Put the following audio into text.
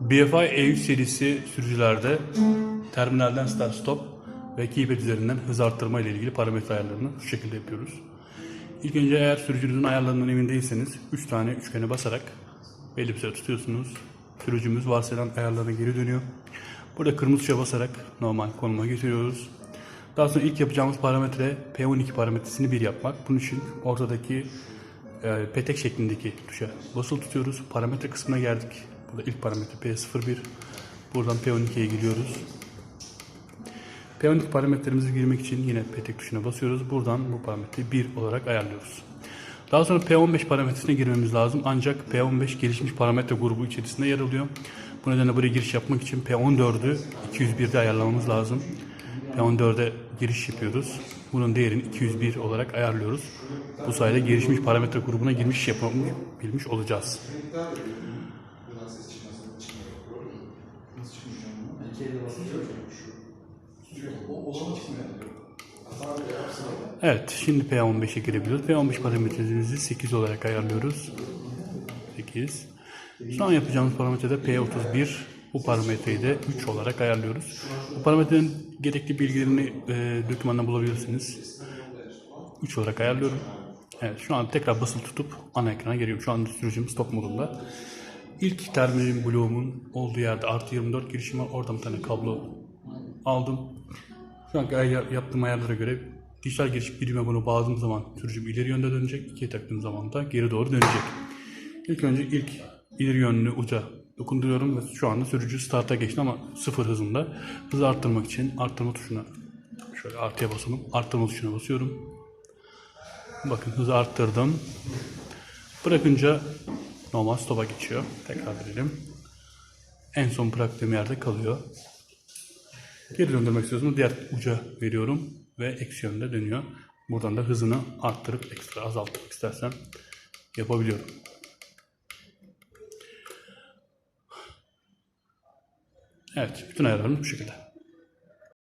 BFI E3 serisi sürücülerde terminalden start stop ve keypad üzerinden hız arttırma ile ilgili parametre ayarlarını şu şekilde yapıyoruz. İlk önce eğer sürücünüzün ayarlarından emin değilseniz 3 tane üçgene basarak belli bir süre tutuyorsunuz. Sürücümüz varsayılan ayarlarına geri dönüyor. Burada kırmızı tuşa basarak normal konuma getiriyoruz. Daha sonra ilk yapacağımız parametre P12 parametresini 1 yapmak. Bunun için ortadaki e, petek şeklindeki tuşa basılı tutuyoruz. Parametre kısmına geldik. Burada ilk parametre P01. Buradan P12'ye giriyoruz. P12 parametrelerimizi girmek için yine petek tuşuna basıyoruz. Buradan bu parametreyi 1 olarak ayarlıyoruz. Daha sonra P15 parametresine girmemiz lazım. Ancak P15 gelişmiş parametre grubu içerisinde yer alıyor. Bu nedenle buraya giriş yapmak için P14'ü 201'de ayarlamamız lazım. P14'e giriş yapıyoruz. Bunun değerini 201 olarak ayarlıyoruz. Bu sayede gelişmiş parametre grubuna girmiş yapabilmiş olacağız. Evet, şimdi P15'e girebiliyoruz. P15 parametremizi 8 olarak ayarlıyoruz. 8. Şu an yapacağımız parametre de P31. Bu parametreyi de 3 olarak ayarlıyoruz. Bu parametrenin gerekli bilgilerini e, dokümandan bulabilirsiniz. 3 olarak ayarlıyorum. Evet, şu an tekrar basılı tutup ana ekrana geliyorum. Şu anda sürücüm stop modunda. İlk terminalin bloğumun olduğu yerde artı 24 girişim var. Oradan bir tane kablo aldım. Şu anki ayar, yaptığım ayarlara göre dijital giriş birime bunu bağladığım zaman sürücüm ileri yönde dönecek. İkiye taktığım zaman da geri doğru dönecek. İlk önce ilk ileri yönlü uca dokunduruyorum ve şu anda sürücü starta geçti ama sıfır hızında. Hızı arttırmak için arttırma tuşuna şöyle artıya basalım. Arttırma tuşuna basıyorum. Bakın hızı arttırdım. Bırakınca normal stopa geçiyor. Tekrar verelim. En son bıraktığım yerde kalıyor. Geri döndürmek istiyorsanız diğer uca veriyorum ve eksi yönde dönüyor. Buradan da hızını arttırıp ekstra azaltmak istersem yapabiliyorum. Evet, bütün ayarlarım bu şekilde.